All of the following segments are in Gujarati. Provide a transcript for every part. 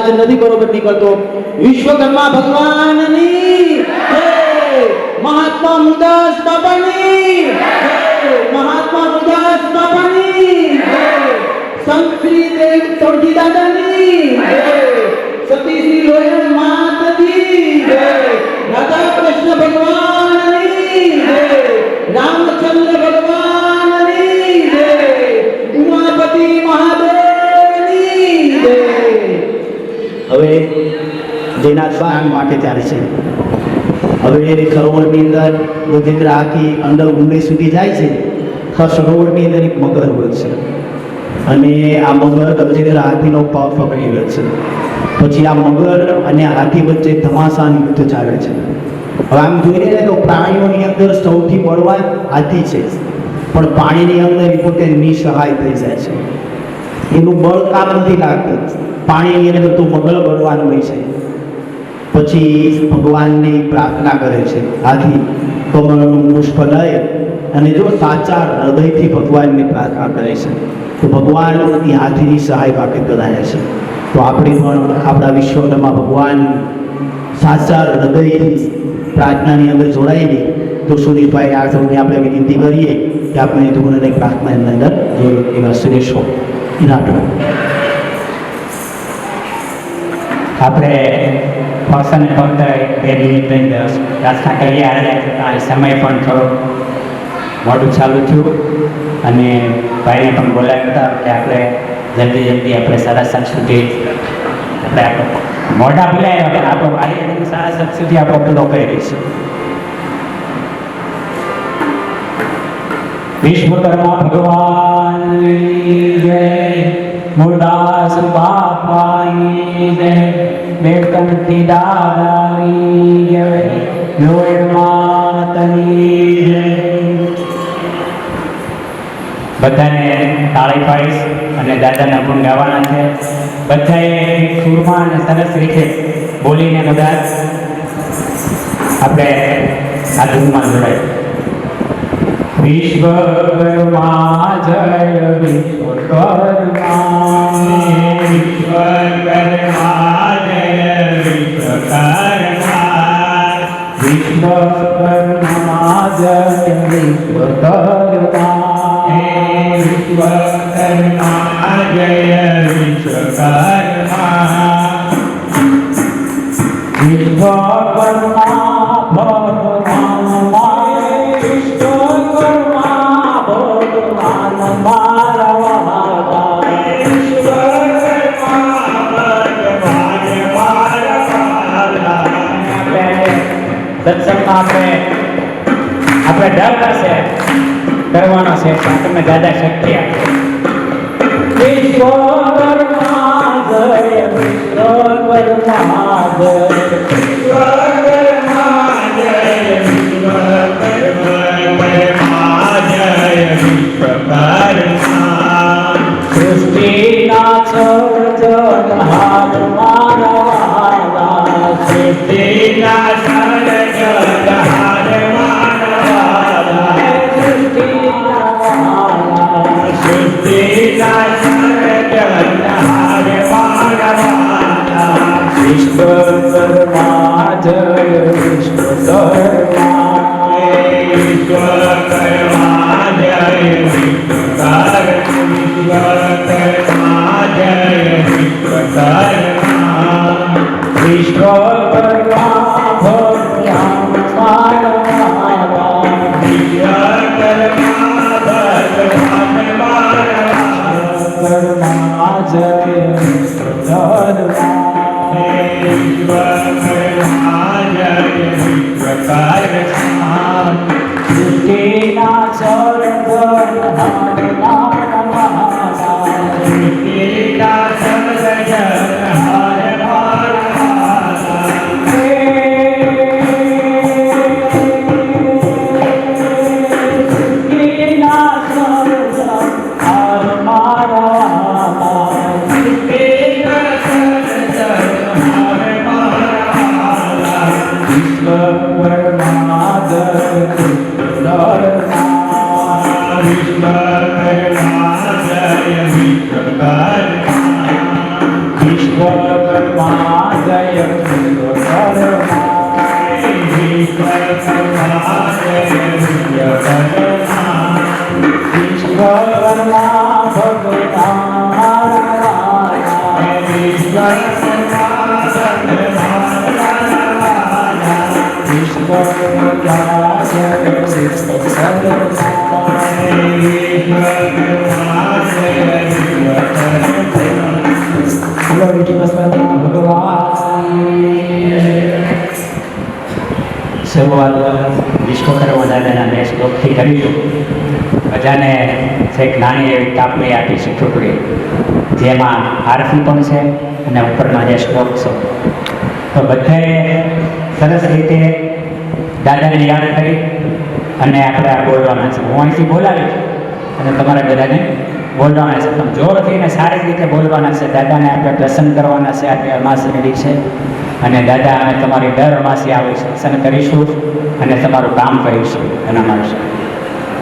અવાજ નથી બરોબર નીકળતો. વિશ્વકર્મા ભગવાનની મહાત્મા મુદાસ બાબાની મહાત્મા મુદાસ બાબાની સંત દેવ સૌજી દાદાની સતી શ્રી માતજી રાધા કૃષ્ણ ભગવાનની જય. બાગ માટે ત્યારે છે. હવે સરોવરની અંદર ગોધેન્દ્ર આખી અંદર ઊંડે સુધી જાય છે તો સરોવરની અંદર એક મગર હોય છે. અને આ મગર ગજેન્દ્ર હાથીનો પગ પકડી લે છે. પછી આ મગર અને હાથી વચ્ચે ધમાસાની યુદ્ધ ચાલે છે. હવે આમ જોઈ રહ્યા તો પ્રાણીઓની અંદર સૌથી બળવાન હાથી છે. પણ પાણીની અંદર એ પોતે નિસહાય થઈ જાય છે. એનું બળ કામ નથી લાગતું. પાણીની અંદર તો મગર બળવાનું હોય છે. પછી ભગવાનની પ્રાર્થના કરે છે. આથી કમળનું પુષ્પ લઈ અને જો સાચા હૃદયથી ભગવાનની પ્રાર્થના કરે છે, તો ભગવાન એ હાથીની સહાય માટે કરાય છે. તો આપણે પણ આપણા વિશ્વમાં ભગવાન સાચા હૃદયથી પ્રાર્થનાની અંદર જોડાયેલી તો સુરેશભાઈ આ સૌને આપણે વિનંતી કરીએ કે આપણે ધૂળને પ્રાર્થનાની અંદર જોઈએ એવા સુરેશો આપણે ફક્ત ને ફક્ત બે મિનિટ લઈને પ્રાર્થના કરીએ અને આ સમય પણ થોડો મોડું ચાલુ થયું અને ભાઈને પણ બોલાવ્યા હતા કે આપણે જલ્દી જલ્દી આપણે સાડા સાત સુધી આપણે આપણે મોઢા બોલાવ્યા પણ આપણો ભાઈ સાડા સાત સુધી આપણે પૂરો કરી દઈશું. વિશ્વકર્મા ભગવાન જય. મુરદાસ બાપાની જય બેકંઠી દાદાની જય લોય માતની જય બધાને તાળી પાડીશ અને દાદાના ગુણ ગાવાના છે. બધાએ સુરમાં અને સરસ રીતે બોલીને બધા આપણે આ ધૂનમાં જોડાય. વિશ્વકર્મા જય વિશ્વકર્મા. વિશ્વકર્મા જય વિશ્વકર્મા. વિશ્વકર્મા જય વિશ્વકર્મા. વિશ્વકર્મા જય વિશ્વકર્મા. વિશ્વકર્મા ભગવાન સત્સંગમાં આપણે આપણે ડર કરશે. કરવાનો છે પણ તમને દાદા શક્તિ આપે. વિશ્વકર્મા વિશ્વકર્મા જય વિશ્વકર્મા વિશ્વકર્મા જય વિશ્વકર્મા જય વિશ્વકર્મા વિશ્વકર્મા કરીશું બધાને છેક નાની એવી કાપણી આપી છે ટુકડી. જેમાં આરતી પણ છે અને ઉપરના જે શ્લોક છે. તો બધાએ સરસ રીતે દાદાને યાદ કરી અને આપણે આ બોલવાના છે. હું અહીંથી બોલાવીશ અને તમારે બધાને બોલવાના છે. તમે જોરથી અને સારી રીતે બોલવાના છે. દાદાને આપણે પ્રસન્ન કરવાના છે. આપણે રેડી છે અને દાદા, અમે તમારી દર અમાસી આવીશ. છે પ્રસન્ન કરીશું અને તમારું કામ કરીશું. એના માટે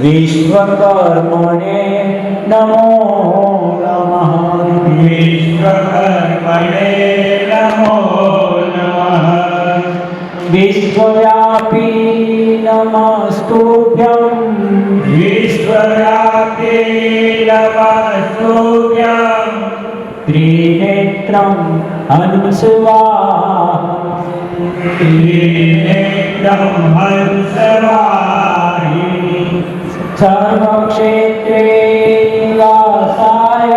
विश्वकर्मणे नमो नमः। विश्वकर्मणे नमो नमः। विश्वव्यापी नमस्तुभ्यं। विश्वव्यापी नमस्तुभ्यं। त्रिनेत्रम् हनुशवा त्रिनेत्रं हनुसवा सर्वक्षेत्रे लासाय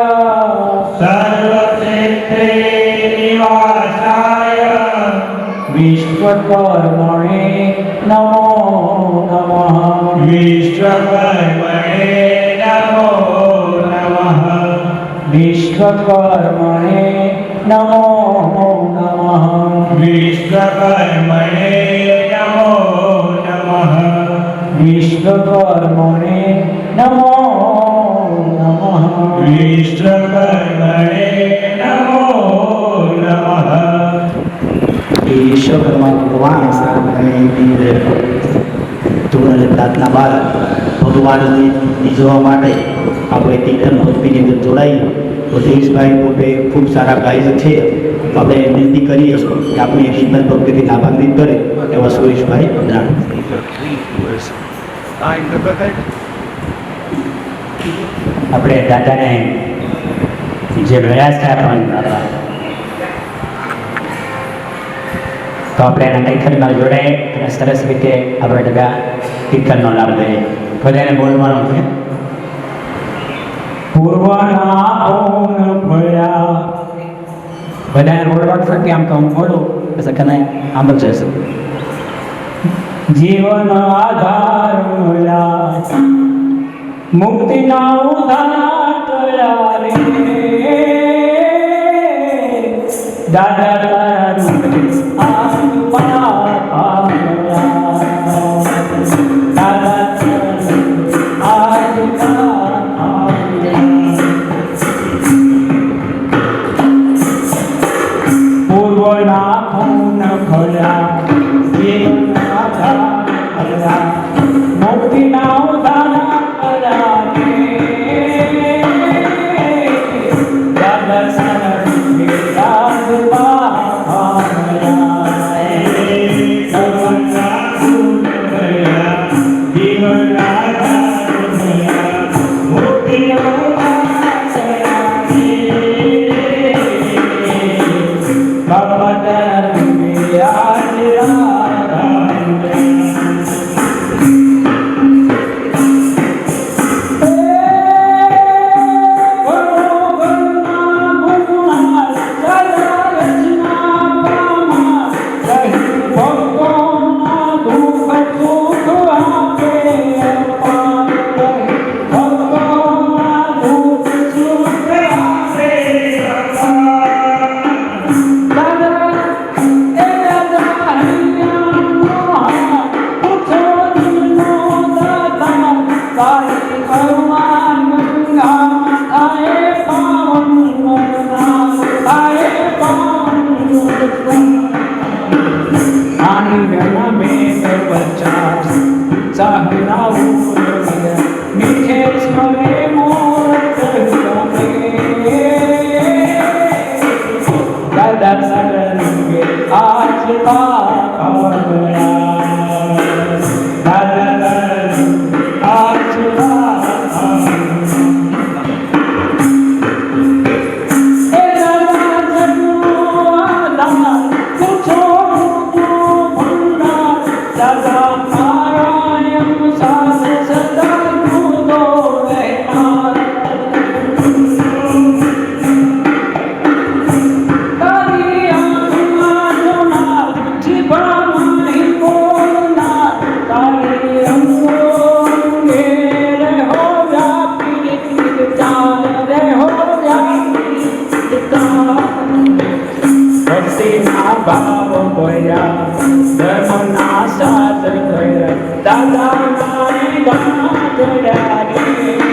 सर्वक्षेत्रे निवासाय। विश्वकर्मये नमो नमः। विश्वकर्मणे नमो नमः। विश्वकर्मणे नमो नमः। विश्वकर्मणे વિશ્વકર્મણે નમો નમઃ વિશ્વકર્મણે નમો નમઃ વિશ્વકર્મા ભગવાન સામે ધોરણ બાદ ભગવાનને રીઝવવા માટે આપણે તીર્થન ભક્તિની અંદર જોડાઈ તો દેશભાઈ પોતે ખૂબ સારા ગાયક છે આપણે વિનંતી કરીએ કે આપણે તીર્થન ભક્તિથી લાભાન્વિત કરે એવા સુરેશભાઈ જાણ આપણે દાદાને જે પ્રયાસ છે આપણને તો આપણે એના કીર્તનમાં જોડાઈએ અને સરસ રીતે આપણે બધા કીર્તનનો લાભ લઈએ. બધાને બોલવાનું છે. પૂર્વના ઓમ ભયા. બધાને બોલવાનું છે કે આમ તો હું બોલું. પછી કને આમ જ જશે. जीवन आधारला मुक्ती ना उधाटला रे दादा तारा रूप સીના ભાવ કોયા ધર્મ ના સાધન કર્યા દાદા મારી વાત કર્યા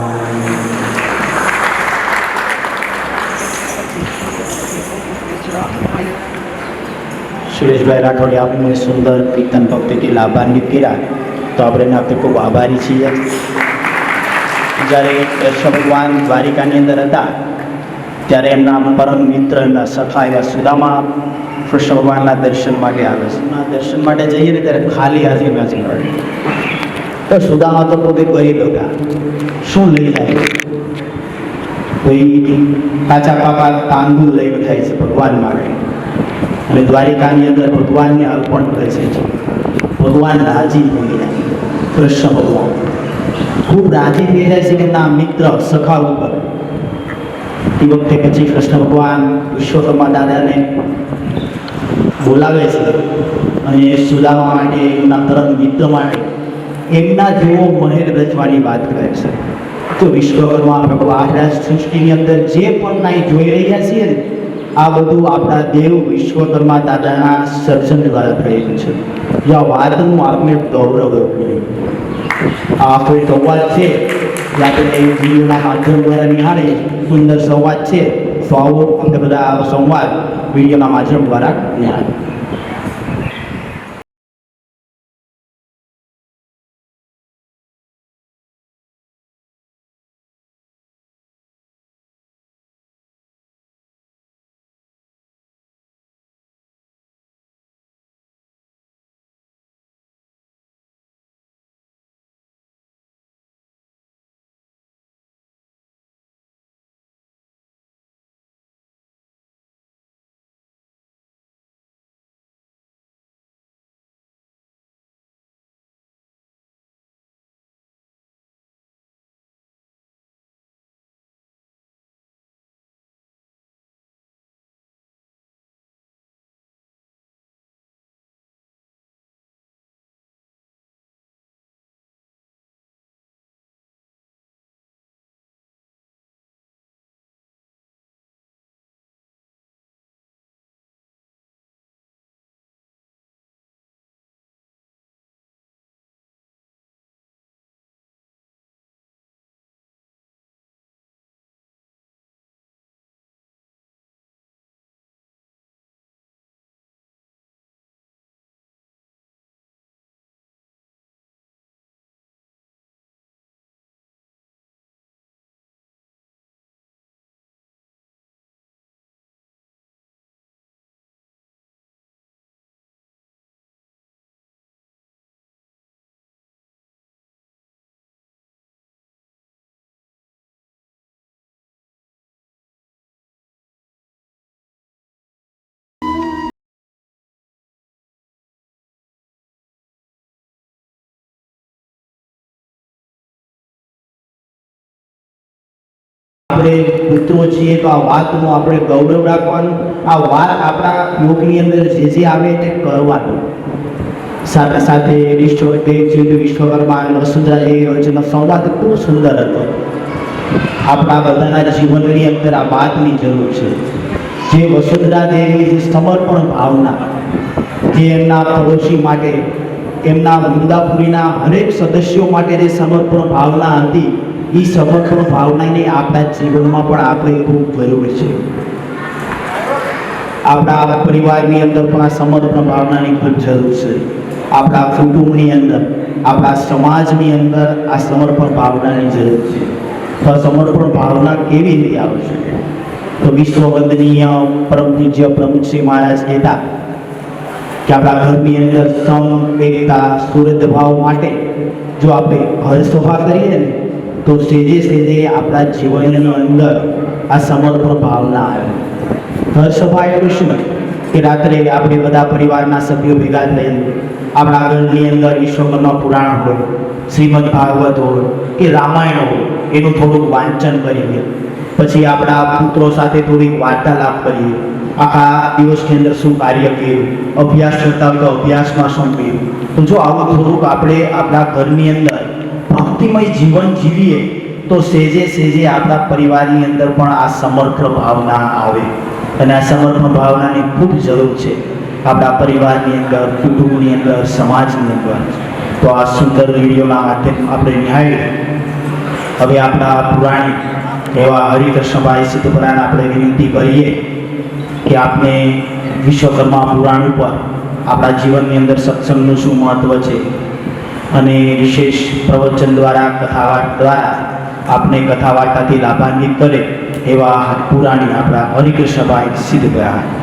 સુરેશભાઈ રાઠોડે આપણને સુંદર કીર્તન ભક્તિથી લાભાન્વિત કર્યા. તો આપણે એના આપણે ખૂબ આભારી છીએ. જ્યારે કૃષ્ણ ભગવાન દ્વારિકાની અંદર હતા, ત્યારે એમના પરમ મિત્ર એમના સખા એવા સુદામા કૃષ્ણ ભગવાનના દર્શન માટે આવે છે. દર્શન માટે જઈએ ને ત્યારે ખાલી હાજર હાજર મળે તો સુદામા તો પોતે ગરીબ હતા. શું લઈ જાય? કોઈ કાચા પાપા તાંદૂળ લઈને થાય છે ભગવાન માટે. અને દ્વારિકાની અંદર ભગવાનને અર્પણ કરે છે. ભગવાન રાજી થઈ ગયા. કૃષ્ણ ભગવાન. ખૂબ રાજી થઈ જાય છે એમના મિત્ર, સખા ઉપર. એ વખતે પછી કૃષ્ણ ભગવાન વિશ્વકર્મા દાદાને બોલાવે છે અને સુદામા માટે, એમના તરત મિત્ર માટે, એમના જેવો મહેલ રચવાની વાત કરે છે. તો વિશ્વકર્મા પ્રભુ આ સૃષ્ટિની અંદર જે પણ કાંઈ જોઈ રહ્યા છીએ ને આ બધું આપણા દેવ વિશ્વકર્મા દાદાના સર્જન દ્વારા થયેલું છે. જે આ વાતનું આપણે ગૌરવ આ કોઈ સંવાદ છે? જે આપણે વિડીયોના માધ્યમ દ્વારા નિહાળે સુંદર સંવાદ છે, તો આવો અમે બધા સંવાદ વિડીયોના માધ્યમ દ્વારા નિહાળીએ. આપણે મિત્રો છીએ તો આ વાતનું આપણે ગૌરવ રાખવાનું. આ વાત આપણા યોગની અંદર જે જે આવે તે કરવાનું. સાથે સાથે વિશ્વ દેવ વિશ્વકર્મા વસુંધરા એ વચ્ચેનો સંવાદ ખૂબ સુંદર હતો. આપણા બધાના જીવનની અંદર આ વાતની જરૂર છે. જે વસુંધરા દેવી જે સમર્પણ ભાવના, જે એમના પડોશી માટે, એમના વૃંદાપુરીના હરેક સદસ્યો માટે જે સમર્પણ ભાવના હતી એ સમર્પણ ભાવનાને આપણા જીવનમાં પણ આપણે ખૂબ જરૂરી છે. આપણા પરિવારની અંદર પણ આ સમર્પણ ભાવનાની ખૂબ જરૂર છે. આપણા કુટુંબની અંદર, આપણા સમાજની અંદર આ સમર્પણ ભાવનાની જરૂર છે. તો સમર્પણ ભાવના કેવી રીતે આવશે તો વિશ્વ વંદનીય પરમ પૂજ્ય પ્રમુખશ્રી મહારાજ કહેતા કે આપણા ઘરની અંદર સમ, એકતા સુરત ભાવ માટે જો આપણે હરસભા કરીએ ને તો સેજે સેજે આપણા જીવનની અંદર આ સમર્પણ ભાવના આવે. હર્ષભાઈ એટલે શું કે રાત્રે આપણે બધા પરિવારના સભ્યો ભેગા થઈને આપણા ઘરની અંદર વિશ્વકર્મા પુરાણ હોય, શ્રીમદ ભાગવત હોય કે રામાયણ હોય, એનું થોડુંક વાંચન કરીએ. પછી આપણા પુત્રો સાથે થોડીક વાર્તાલાપ કરીએ. આખા દિવસની અંદર શું કાર્ય કર્યું, અભ્યાસ કરતા હોય તો અભ્યાસમાં શું કર્યું. તો જો આવું થોડુંક આપણે આપણા ઘરની અંદર ભક્તિમય જીવન જીવીએ, તો સેજે સેજે આપણા પરિવારની અંદર પણ આ સમર્પણ ભાવના આવે. અને આ સમર્પણ ભાવનાની ખૂબ જરૂર છે આપણા પરિવારની અંદર, કુટુંબની અંદર, સમાજની અંદર. તો આ સુંદર વિડીયોના માધ્યમ આપણે ન્યાય હવે આપણા પુરાણી એવા હરિકૃષ્ણભાઈ સિદ્ધપરાને આપણે વિનંતી કરીએ કે આપણે વિશ્વકર્મા પુરાણ ઉપર આપણા જીવનની અંદર સત્સંગનું શું મહત્વ છે અને વિશેષ પ્રવચન દ્વારા, કથાવાર્તા દ્વારા આપને કથા લાભાન્વિત કરે એવા પુરાણી આપણા હરિકૃષ્ણભાઈ સિદ્ધ ગયા